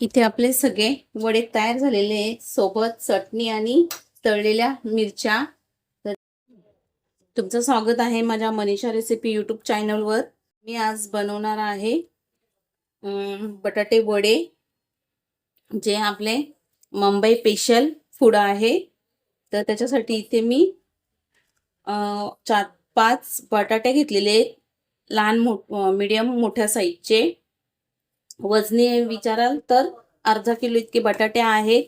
इथे आपले सगळे वडे तयार झालेले आहेत. सोबत चटणी आणि तळलेल्या मिरच्या. तर तुमचं स्वागत आहे माझ्या मनीषा रेसिपी यूट्यूब चॅनलवर मी आज बनवणार आहे बटाटे वडे जे आपले मुंबई स्पेशल फूड आहे. तर त्याच्यासाठी इथे मी चार पाच बटाटे घेतलेले लहान मोठ मीडियम मोठ्या साईजचे वजनी विचाराल तर अर्धा किलो इतके बटाटे आहेत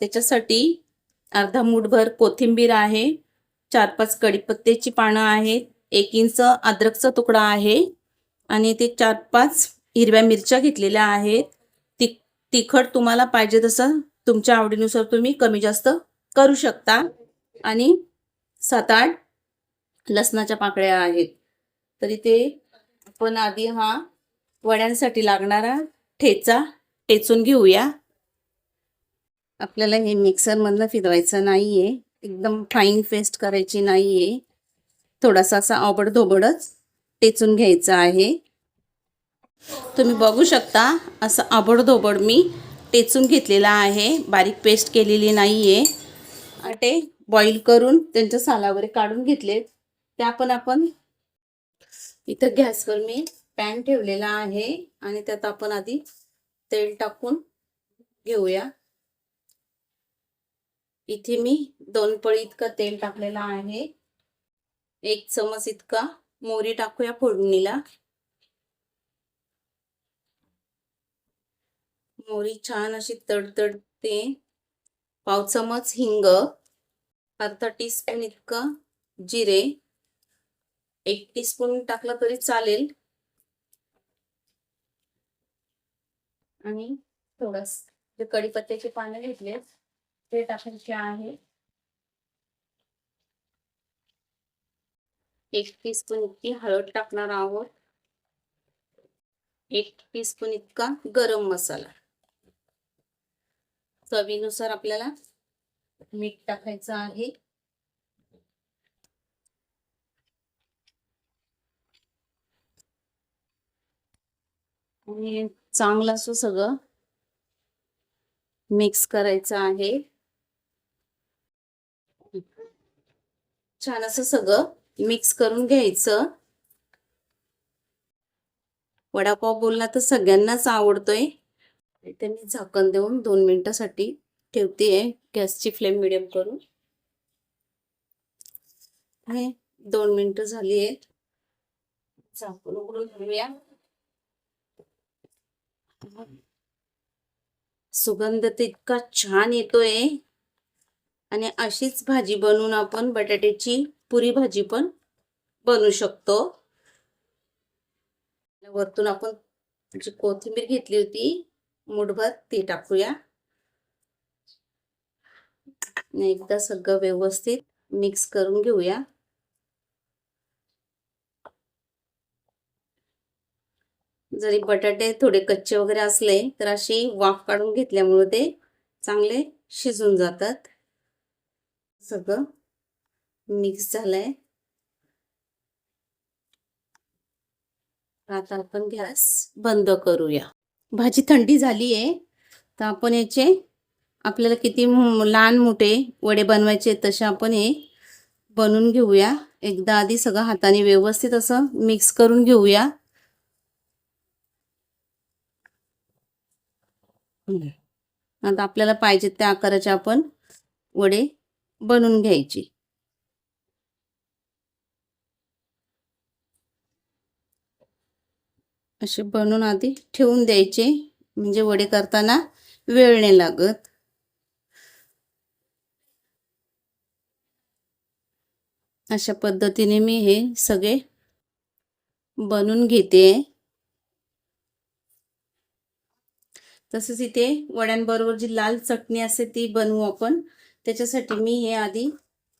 त्याच्यासाठी अर्धा मूठभर कोथिंबीर आहे. चार पाच कढीपत्त्याची पानं आहेत. एक इंच अद्रकचा तुकडा आहे. आणि ते चार पाच हिरव्या मिरच्या घेतलेल्या आहेत. ति तिखट तुम्हाला पाहिजे तसं तुमच्या आवडीनुसार तुम्ही कमी जास्त करू शकता. आणि सात आठ लसणाच्या पाकळ्या आहेत. तरी ते आपण आधी हा वड्यांसाठी लागणारा ठेचा टेचून घेऊया. आपल्याला हे मिक्सरमधनं फिरवायचं आहे एकदम फाईन पेस्ट करायची नाही आहे थोडासा असा आबडधोबडच टेचून घ्यायचा आहे. तुम्ही बघू शकता असं आबडधोबड मी टेचून घेतलेला आहे. बारीक पेस्ट केलेली नाही आहे आटे बॉईल करून त्यांच्या साला वगैरे काढून घेतले त्या पण आपण इथं गॅसवर मी पॅन ठेवलेला आहे आणि त्यात आपण आधी तेल टाकून घेऊया. इथे मी दोन पळी इतकं तेल टाकलेलं आहे. एक चमच इतका मोरी टाकूया फोडणीला. मोरी छान अशी तडतडते पाव चमच हिंग अर्धा टीस्पून इतकं जिरे एक टीस्पून टाकला तरी चालेल. आणि थोडस जे कढीपत्त्याचे पानं घेतले ते टाकायचे आहे. एक टीस्पून इतकी हळद टाकणार आहोत. एक टीस्पून इतका गरम मसाला. चवीनुसार आपल्याला मीठ टाकायचं आहे. आणि चांगलं असं सगळं मिक्स करायचं आहे. छान असं सगळं मिक्स करून घ्यायचं. वडापाव बोलला तर सगळ्यांनाच आवडतोय. ते मी झाकण देऊन दोन मिनिटासाठी ठेवतेय गॅसची फ्लेम मिडियम करून. हे दोन मिनिटं झाली आहेत. झाकून उघडून घेऊया. सुगंध तर इतका छान येतोय. आणि अशीच भाजी बनवून आपण बटाट्याची पुरी भाजी पण बनवू शकतो. वरतून आपण जी कोथिंबीर घेतली होती मुठभर ती टाकूया. एकदा सगळं व्यवस्थित मिक्स करून घेऊया. जरी बटाटे थोडे कच्चे वगैरे असले तर अशी वाफ काढून घेतल्यामुळे ते चांगले शिजून जातात. सगळं मिक्स झालंय. आता आपण गॅस बंद करूया. भाजी थंडी झाली आहे तर आपण याचे आपल्याला किती लहान मोठे वडे बनवायचे तसे आपण हे बनवून घेऊया. एकदा आधी सगळं हाताने व्यवस्थित असं मिक्स करून घेऊया. आता आपल्याला पाहिजे त्या आकाराचे आपण वडे बनवून घ्यायचे. असे बनवून आधी ठेवून द्यायचे म्हणजे वडे करताना वेळ नाही लागत. अशा पद्धतीने मी हे सगळे बनवून घेते. तसंच इथे वड्यांबरोबर जी लाल चटणी असते ती बनवू आपण. त्याच्यासाठी मी हे आधी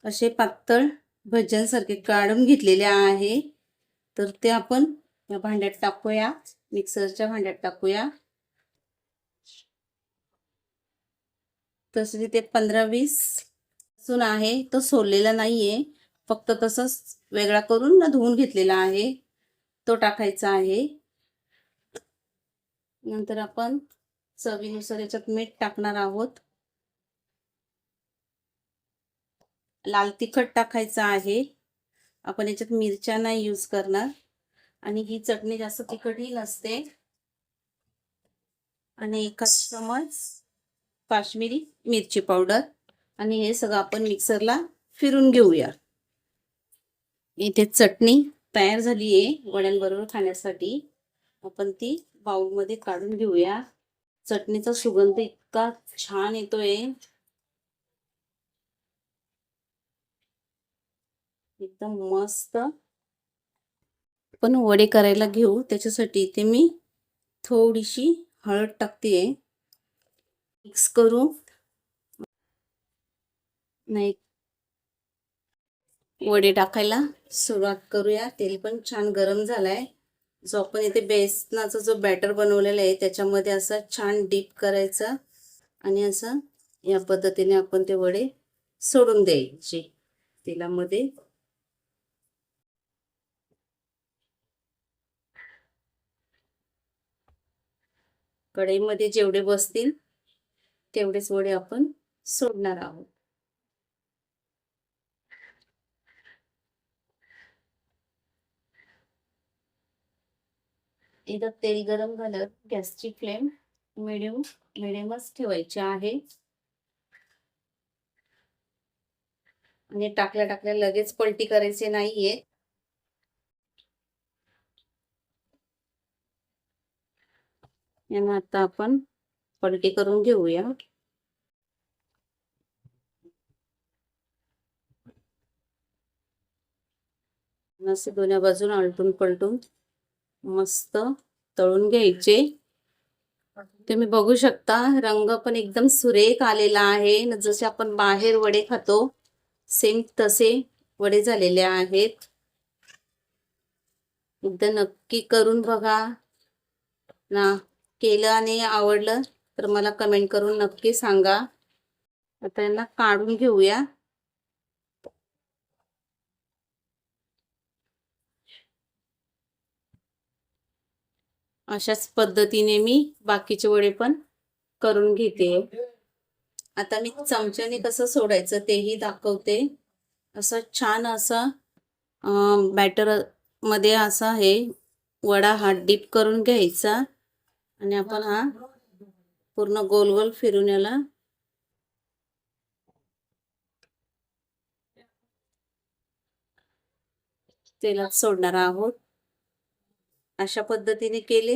असे पातळ भज्यांसारखे काढून घेतलेले आहे. तर ते आपण या भांड्यात टाकूया. मिक्सरच्या भांड्यात टाकूया. तसं तिथे पंधरा वीस लसूण आहे. तो सोललेला नाहीये. फक्त तसंच वेगळा करून ना धुवून घेतलेला आहे. तो टाकायचा आहे. नंतर आपण चवीनुसार याच्यात मीठ टाकणार आहोत. लाल तिखट टाकायचं आहे. आपण याच्यात मिरच्या नाही यूज करणार. आणि ही चटणी जास्त तिखटही नसते. आणि एका चमच काश्मीरी मिरची पावडर. आणि हे सगळं आपण मिक्सरला फिरून घेऊया. इथे चटणी तयार झाली आहे वड्यांबरोबर खाण्यासाठी. आपण ती बाउलमध्ये काढून घेऊया. चटणीचा सुगंध इतका छान येतोय. एकदम मस्त. पण वडे करायला घेऊ त्याच्यासाठी इथे मी थोडीशी हळद टाकते मिक्स करू. नाही. वडे टाकायला सुरुवात करूया. तेल पण छान गरम झालाय. जो आपण इथे बेसनाचा जो बॅटर बनवलेला आहे त्याच्यामध्ये असं छान डीप करायचा आणि असं या पद्धतीने आपण ते वडे सोडून द्यायचे. तेलामध्ये. कढईमध्ये जेवढे बसतील तेवढेच वडे आपण सोडणार आहोत. एकदा तेल गरम झालं गॅसची फ्लेम मिडियम मिडियमच ठेवायची आहे. आणि टाकल्या टाकल्या लगेच पलटी करायचे नाहीये. यांना आता आपण पलटी करून घेऊया. असे दोन्ही बाजून आलटून पलटून मस्त तळून घ्यायचे. तुम्ही बघू शकता रंग पण एकदम सुरेख आलेला आहे. जसे आपण बाहेर वडे खातो सेम तसे वडे झालेले आहेत. एकदा नक्की करून बघा. ना केलं आणि आवडलं तर मला कमेंट करून नक्की सांगा. आता यांना काढून घेऊया. अशाच पद्धतीने मी बाकीचे वडे पण करून घेते. आता मी चमच्याने कसं सोडायचं तेही दाखवते. असं छान असं बॅटरमध्ये असा हे वडा हा डीप करून घ्यायचा. आणि आपण हा पूर्ण गोल गोल फिरून याला तेलात सोडणार आहोत. अशा पद्धतीने केले.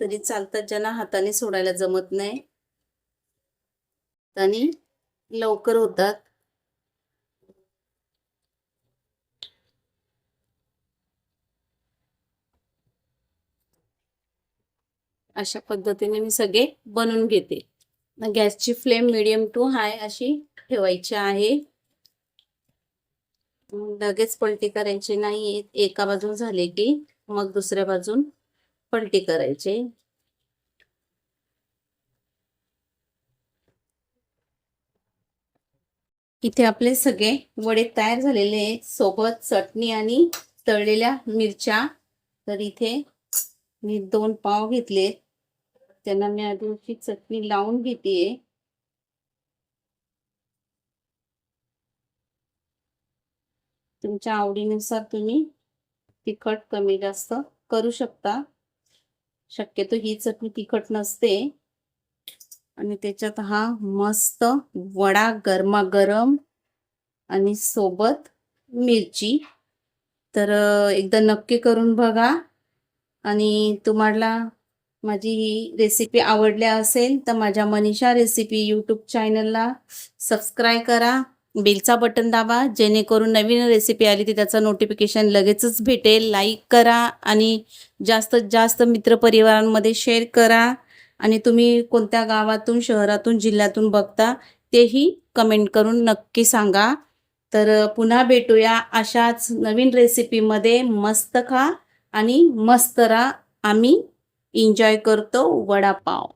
तरी चालतात ज्यांना हाताने सोडायला जमत नाही. आणि लवकर होतात. अशा पद्धतीने मी सगळे बनवून घेते. गॅसची फ्लेम मिडियम टू हाय अशी ठेवायची आहे. लगेच पलटी करायची नाही एका बाजून झाले की मग दुसऱ्या बाजून पलटी करायचे. इथे आपले सगळे वडे तयार झालेले सोबत चटणी आणि तळलेल्या मिरच्या. तर इथे मी दोन पाव घेतले त्यांना मी आधी चटणी लावून घेते तुमच्या आवडीनुसार तुम्ही तिखट कमी जास्त करू शकता. शक्यतो ही चटणी तिखट नसते. आणि त्याच्यात हा मस्त वडा गरमागरम आणि सोबत मिरची. तर एकदा नक्की करून बघा. आणि तुम्हाला माझी ही रेसिपी आवडल्या असेल तर माझ्या मनीषा रेसिपी यूट्यूब चॅनलला सबस्क्राईब करा. बेलचा बटन दाबा जेणेकरून नवीन रेसिपी आली ती त्याचं नोटिफिकेशन लगेचच भेटेल. लाईक करा आणि जास्तीत जास्त मित्रपरिवारांमध्ये शेअर करा आणि तुम्ही कोणत्या गावातून शहरातून जिल्ह्यातून बघता तेही कमेंट करून नक्की सांगा. तर पुन्हा भेटूया अशाच नवीन रेसिपीमध्ये मस्त खा आणि मस्त राहा. आम्ही एन्जॉय करतो वडापाव.